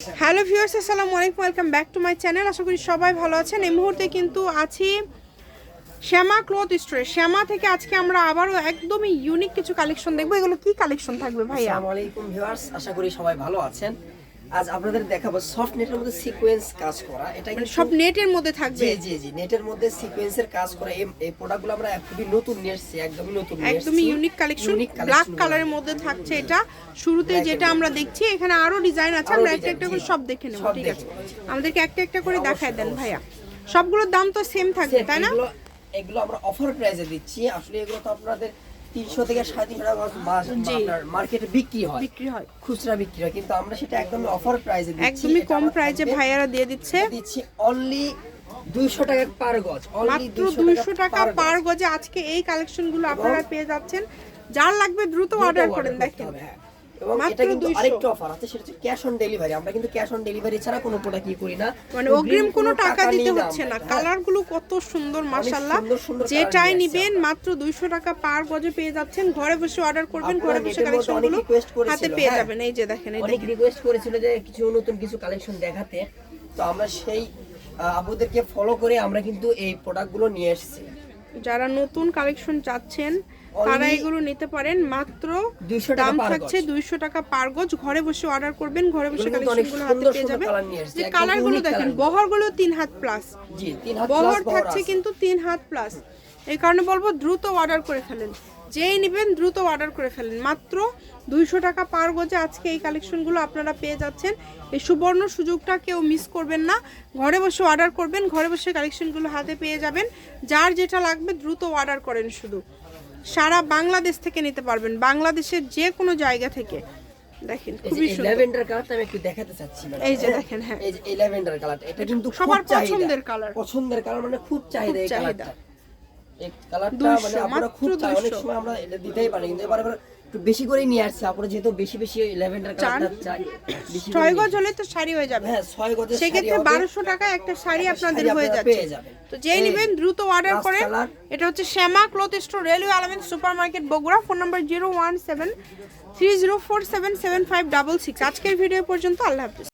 Hello viewers, আসসালামু আলাইকুম, welcome back to my channel. আশা করি সবাই ভালো আছেন। এই মুহূর্তে কিন্তু আছি শ্যামা ক্লথ স্টোরে। শ্যামা থেকে আজকে আমরা আবারও একদমই ইউনিক কিছু কালেকশন দেখব। এগুলো কি কালেকশন থাকবে ভাইয়া? আসসালামু আলাইকুম ভিউয়ার্স, আশা করি সবাই ভালো আছেন। আজ আপনাদের দেখাবো সফট নেটের মধ্যে সিকোয়েন্স কাজ করা। এটা মানে কিন্তু সব নেটের মধ্যে থাকবে? জি জি জি নেটের মধ্যে সিকোয়েন্সের কাজ করা। এই প্রোডাক্টগুলো আমরা খুবই নতুন নিয়ে এসেছি একদমই নতুন একদমই ইউনিক কালেকশন ব্ল্যাক কালারের মধ্যে থাকছে এটা। শুরুতে যেটা আমরা দেখছি এখানে আরও ডিজাইন আছে আমরা একটা একটা করে সব দেখে নেব ঠিক আছে? আমাদেরকে একটা একটা করে দেখায় দেন ভাইয়া। সবগুলোর দাম তো সেম থাকবে তাই না? এগুলো এগুলো আমরা অফার প্রাইসে দিচ্ছি। আসলে এগুলো তো আপনাদের তিনশো থেকে সাড়ে তিনশো টাকা। আপনার মার্কেটে বিক্রি হয়। বিক্রি হয়। খুচরা বিক্রি হয়। কিন্তু আমরা সেটা একদম অফার প্রাইসে দিচ্ছি। একদমই কম প্রাইসে ভাইয়ারা দিয়ে দিচ্ছে। দিচ্ছি অনলি দুইশো টাকা পার গজ। মাত্র দুইশো টাকা পার গজে। আজকে এই কালেকশনগুলো আপনারা পেয়ে যাচ্ছেন। যার লাগবে দ্রুত অর্ডার করেন দেখেন। এবং এটা কিন্তু আরেকটা অফার আছে সেটা হচ্ছে ক্যাশ অন ডেলিভারি আমরা কিন্তু ক্যাশ অন ডেলিভারি ছাড়া কোনো প্রোডাক্ট কি করি না। মানে অগ্রিম কোনো টাকা দিতে হচ্ছে না। আমরা। কালারগুলো কত সুন্দর মাশাল্লাহ সুন্দর সুন্দর colour যেটাই নিয়ে মাত্র দুইশো টাকা পার গজে পেয়ে যাচ্ছেন। ঘরে বসে অর্ডার করবেন ঘরে বসে গুলো হাতে পেয়ে হ্যাঁ। যাবেন। এই যে দেখেন এই অনেক রিকোয়েস্ট করেছিল যে কিছু নতুন কিছু কালেকশন দেখাতে। তো আমরা সেই আহ, আপুদেরকে ফলো করে আমরা কিন্তু এই প্রোডাক্টগুলো নিয়ে এসেছি। যারা নতুন কালেকশন চাচ্ছেন তারা এগুলো নিতে পারেন। মাত্র 200 দাম থাকছে দুইশো টাকা পার গজ। ঘরে বসে অর্ডার করবেন ঘরে বসে কালেকশনগুলো কালেকশনগুলো হাতে পেয়ে যাবেন। যে কালারগুলো কালারগুলো দেখেন বহরগুলো বহরগুলো তিন হাত প্লাস বহর থাকছে কিন্তু তিন হাত প্লাস এই কারণে বলব দ্রুত অর্ডার করে ফেলেন। যেই নেবেন দ্রুত অর্ডার করে ফেলেন মাত্র দুইশো টাকা পার গজে আজকে এই কালেকশনগুলো আপনারা পেয়ে যাচ্ছেন। এই সুবর্ণ সুযোগটা কেউ মিস করবেন না। ঘরে বসে অর্ডার করবেন ঘরে বসে কালেকশনগুলো হাতে পেয়ে যাবেন। যার যেটা লাগবে দ্রুত অর্ডার করেন শুধু। সারা বাংলাদেশ থেকে নিতে পারবেন। বাংলাদেশের যে কোনো জায়গা থেকে। দেখেন খুবই সুন্দর। ল্যাভেন্ডার কালারটা আমি একটু দেখাতে চাচ্ছি এই যে দেখেন, হ্যাঁ। এই যে ল্যাভেন্ডার কালারটা এটা কিন্তু সবার পছন্দের colour। পছন্দের কালার মানে খুব চাহিদা এই। কালারটা এই কালারটা মানে আমরা খুব চাই অনেক সময় আমরা এটা দিতেই পারি কিন্তু এবার এবার একটু বেশি করে নিয়ে আসছি আপনারা যেহেতু বেশি বেশি ল্যাভেন্ডার কালারটা চাই ছয় গজ হলে তো শাড়ি হয়ে যাবে। হ্যাঁ ছয় শাড়ি সেক্ষেত্রে বারোশো টাকায় একটা শাড়ি আপনাদের হয়ে যাচ্ছে। তো যেই নেবেন দ্রুত অর্ডার করেন এটা হচ্ছে Shyama cloth store railway আলমেন super market Bogura phone number zero one seven three zero four seven seven five double six. আজকের ভিডিও পর্যন্ত আল্লাহ হাফিজ।